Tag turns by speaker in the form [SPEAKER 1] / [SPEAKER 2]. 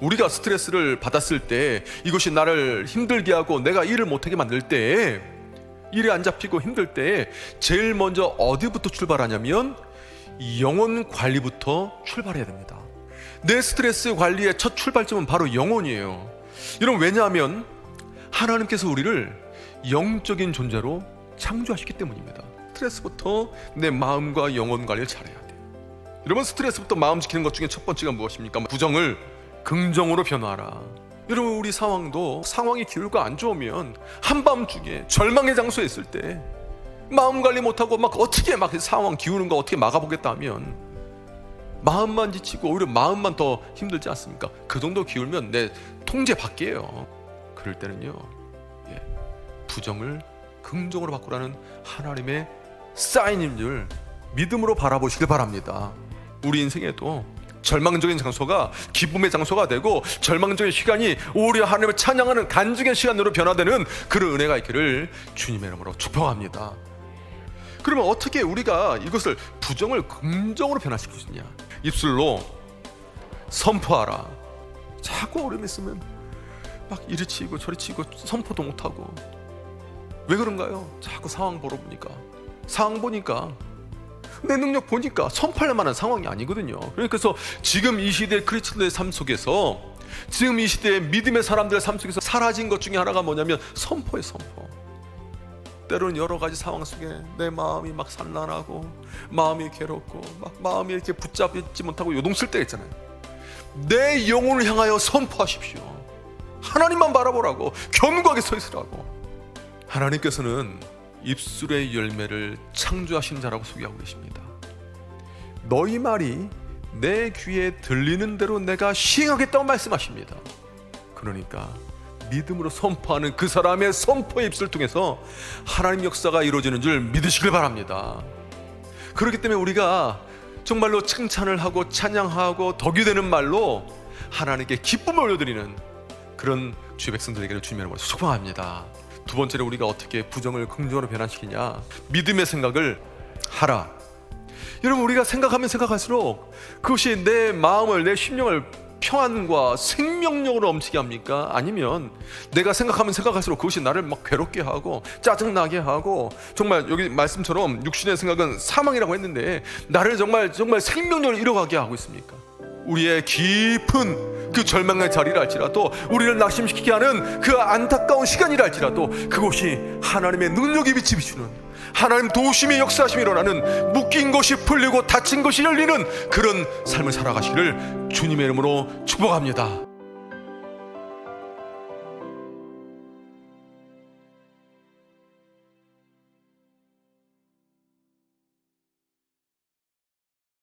[SPEAKER 1] 우리가 스트레스를 받았을 때 이것이 나를 힘들게 하고 내가 일을 못하게 만들 때 일이 안 잡히고 힘들 때 제일 먼저 어디부터 출발하냐면 영혼 관리부터 출발해야 됩니다. 내 스트레스 관리의 첫 출발점은 바로 영혼이에요. 여러분 왜냐하면 하나님께서 우리를 영적인 존재로 창조하셨기 때문입니다. 스트레스부터 내 마음과 영혼 관리를 잘해야 돼요. 여러분 스트레스부터 마음 지키는 것 중에 첫 번째가 무엇입니까? 부정을 긍정으로 변화하라. 여러분 우리 상황도 상황이 기울고 안 좋으면 한밤중에 절망의 장소에 있을 때 마음 관리 못하고 막 어떻게 막 상황 기우는 거 어떻게 막아보겠다 하면 마음만 지치고 오히려 마음만 더 힘들지 않습니까? 그 정도 기울면 내 통제 밖이에요. 그럴 때는요, 예, 부정을 긍정으로 바꾸라는 하나님의 사인임을 믿음으로 바라보시길 바랍니다. 우리 인생에도 절망적인 장소가 기쁨의 장소가 되고 절망적인 시간이 오히려 하나님을 찬양하는 간증의 시간으로 변화되는 그런 은혜가 있기를 주님의 이름으로 축복합니다. 그러면 어떻게 우리가 이것을 부정을 긍정으로 변화시킬 수 있냐? 입술로 선포하라. 자꾸 어려움 있으면 막 이리 치고 저리 치고 선포도 못하고 왜 그런가요? 자꾸 상황 보러 보니까 상황 보니까 내 능력 보니까 선포할 만한 상황이 아니거든요. 그래서 지금 이 시대 크리스천들의 삶 속에서 지금 이 시대의 믿음의 사람들의 삶 속에서 사라진 것 중에 하나가 뭐냐면 선포의 선포. 때로는 여러 가지 상황 속에 내 마음이 막 산란하고 마음이 괴롭고 막 마음이 이렇게 붙잡지 못하고 요동칠 때가 있잖아요. 내 영혼을 향하여 선포하십시오. 하나님만 바라보라고 견고하게 서 있으라고. 하나님께서는 입술의 열매를 창조하신 자라고 소개하고 계십니다. 너희 말이 내 귀에 들리는 대로 내가 시행하겠다고 말씀하십니다. 그러니까 믿음으로 선포하는 그 사람의 선포의 입술을 통해서 하나님 역사가 이루어지는 줄 믿으시길 바랍니다. 그렇기 때문에 우리가 정말로 칭찬을 하고 찬양하고 덕이 되는 말로 하나님께 기쁨을 올려드리는 그런 주의 백성들에게는 주님의 이름으로 축복합니다. 두 번째로 우리가 어떻게 부정을 긍정으로 변환시키냐? 믿음의 생각을 하라. 여러분 우리가 생각하면 생각할수록 그것이 내 마음을 내 심령을 평안과 생명력으로 넘치게 합니까? 아니면 내가 생각하면 생각할수록 그것이 나를 막 괴롭게 하고 짜증나게 하고 정말 여기 말씀처럼 육신의 생각은 사망이라고 했는데 나를 정말 정말 생명력을 잃어가게 하고 있습니까? 우리의 깊은 그 절망의 자리를 알지라도 우리를 낙심시키게 하는 그 안타까운 시간이라 할지라도 그곳이 하나님의 능력이 빛이 비추는 하나님 도우심의 역사하심이 일어나는 묶인 것이 풀리고 닫힌 것이 열리는 그런 삶을 살아가시기를 주님의 이름으로 축복합니다.